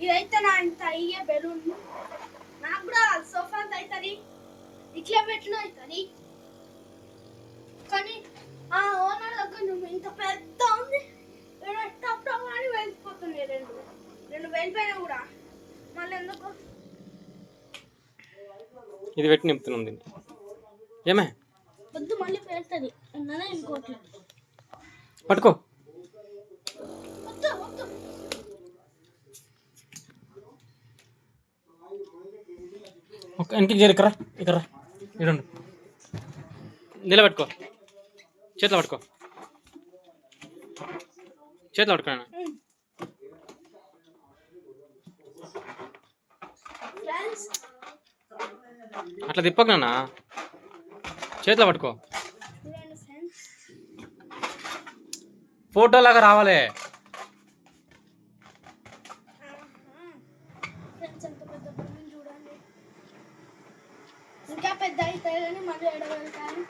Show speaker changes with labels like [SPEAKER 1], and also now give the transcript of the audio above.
[SPEAKER 1] ఇదైతే నా ఇంత అయ్యే బెలూన్. నాకు కూడా సోఫా అంత అవుతుంది ఇట్లా పెట్టిన అవుతుంది కానీ ఆ ఓనర్ దగ్గర నువ్వు ఇంత పెద్ద ఉంది. అని వెళ్ళిపోతున్నాయి రెండు. రెండు వెళ్ళిపోయినా కూడా. మళ్ళీ ఎందుకు?
[SPEAKER 2] ఇది పెట్టి నింపుతున్నాం దీన్ని. ఏమే?
[SPEAKER 1] వద్దు మళ్ళీ పెడుతుంది అన్ననే ఇంకోటి.
[SPEAKER 2] పట్టుకో. ఒక ఇంటికి చేరు ఇక్కడ ఇక్కడ ఇక్కడ నిలబెట్టుకో. చేతిలో పట్టుకో. చేతిలో పట్టుకో అట్లా తిప్పక నాన్న. చేతిలో పట్టుకో.
[SPEAKER 1] ఫోటోలాగా
[SPEAKER 2] ఫోటో లాగా రావాలి.
[SPEAKER 1] పెద్ద బిల్డింగ్ అవుతాయి కానీ మళ్ళీ ఎడవాలి కానీ